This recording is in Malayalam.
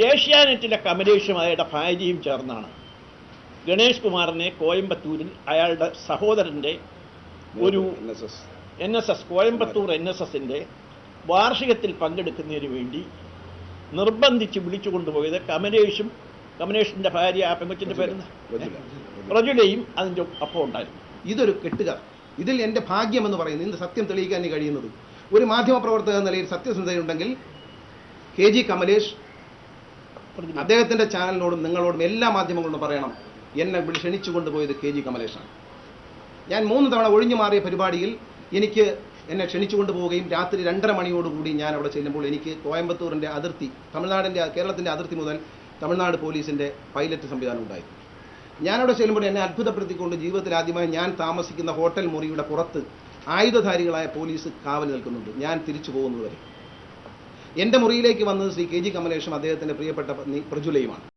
ഏഷ്യാനെറ്റിലെ കമലേഷും അയാളുടെ ഭാര്യയും ചേർന്നാണ് ഗണേഷ് കുമാറിനെ കോയമ്പത്തൂരിൽ അയാളുടെ സഹോദരന്റെ ഒരു. N S S Coimbatore N S എസിന്റെ വാർഷികത്തിൽ പങ്കെടുക്കുന്നതിന് വേണ്ടി നിർബന്ധിച്ച് വിളിച്ചു കൊണ്ടുപോയത് കമലേഷും കമലേഷിന്റെ ഭാര്യ ആ പെങ്കൊച്ചിന്റെ പേരുന്ന പ്രജുല. പ്രജുലയും അതിന്റെ ഒപ്പം ഉണ്ടായിരുന്നു ഇതൊരു കെട്ടുക ഇതിൽ എന്റെ ഭാഗ്യമെന്ന് പറയുന്നത് ഇന്ന് സത്യം തെളിയിക്കാൻ കഴിയുന്നത് ഒരു മാധ്യമപ്രവർത്തക എന്ന നിലയിൽ സത്യസന്ധതയുണ്ടെങ്കിൽ കെ ജി കമലേഷ്. അദ്ദേഹത്തിന്റെ ചാനലിനോടും നിങ്ങളോടും എല്ലാ മാധ്യമങ്ങളോടും പറയണം എന്നെ വിളി ക്ഷണിച്ചു കൊണ്ടുപോയത് കെ ജി കമലേഷാണ്. ഞാൻ മൂന്ന് തവണ ഒഴിഞ്ഞു മാറിയ പരിപാടിയിൽ എനിക്ക് എന്നെ ക്ഷണിച്ചു പോവുകയും രാത്രി രണ്ടര മണിയോടുകൂടി ഞാൻ അവിടെ ചെല്ലുമ്പോൾ എനിക്ക് കോയമ്പത്തൂരിന്റെ അതിർത്തി തമിഴ്നാടിന്റെ കേരളത്തിന്റെ അതിർത്തി മുതൽ തമിഴ്നാട് പോലീസിന്റെ പൈലറ്റ് സംവിധാനം ഉണ്ടായി. ഞാനവിടെ ചെല്ലുമ്പോൾ എന്നെ അത്ഭുതപ്പെടുത്തിക്കൊണ്ട് ജീവിതത്തിൽ ആദ്യമായി ഞാൻ താമസിക്കുന്ന ഹോട്ടൽ മുറിയുടെ പുറത്ത് ആയുധധാരികളായ പോലീസ് കാവൽ നിൽക്കുന്നുണ്ട്. ഞാൻ തിരിച്ചു പോകുന്നതുവരെ എന്റെ മുറിയിലേക്ക് വന്നത് ശ്രീ കെ ജി കമലേഷും അദ്ദേഹത്തിന്റെ പ്രിയപ്പെട്ട പത്നി പ്രജുലയുമാണ്